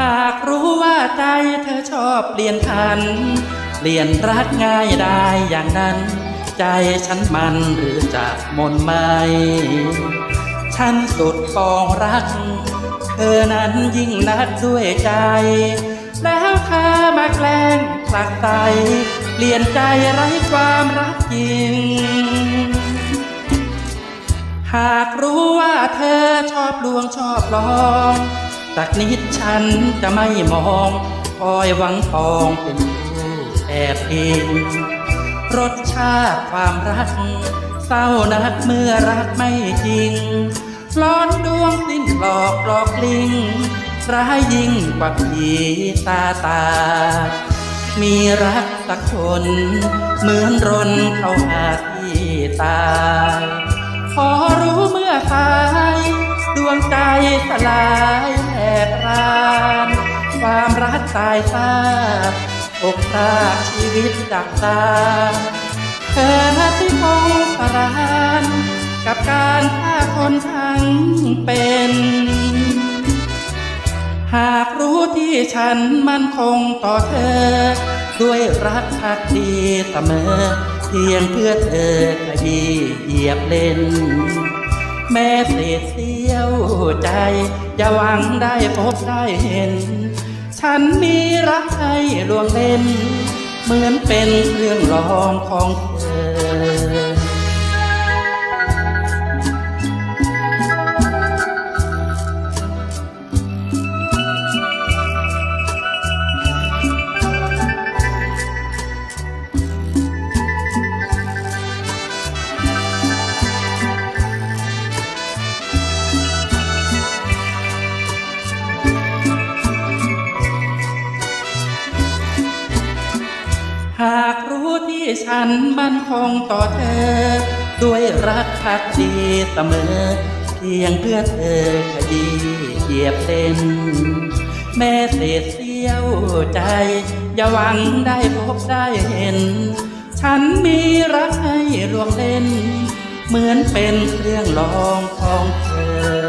หากรู้ว่าใจเธอชอบเปลี่ยนพัน เปลี่ยนรักง่ายได้อย่างนั้น ใจฉันมันหรือจะกมนไม่ ฉันสุดปองรัก เธอนั้นยิ่งนัดด้วยใจ แล้วเธอมาแกล้งผลักใส เปลี่ยนใจไร้ความรักจริง หากรู้ว่าเธอชอบลวงชอบลองสักนิดฉันจะไม่มองคอยหวังปองเป็นผู้แอบอิงรสชาติความรัก เศร้านักเมื่อรักไม่จริงร้อนดวงสิ้นหลอกหลอกลิงร้ายยิ่งกว่าผีตาตา มีรักสักคน เหมือนรนเข้าหาที่ตายพอรู้เมื่อสาย ดวงใจสลายแหกราน ความรักตายซาบอกพรากชีวิตจากตาเธอที่คงสราน กับการฆ่าคนทั้งเป็น หากรู้ที่ฉันมั่นคงต่อเธอ ด้วยรักพักดีเสมอ เพียงเพื่อเธอขยี้เหยียบเล่น แม้เศษเสี้ยวใจจะหวังได้พบได้เห็น ฉันมีรักให้ลวงเล่น เหมือนเป็นเรื่องรองของเธอากรู้ที่ฉันมั่นคงต่อเธอ ด้วยรักพักดีเสมอ เพียงเพื่อเธอขยี้เหยียบเส้นแม้เศษเสี้ยวใจ อย่าหวังได้พบได้เห็น ฉันมีรักให้ลวงเล่น เหมือนเป็นเครื่องลองของเธอ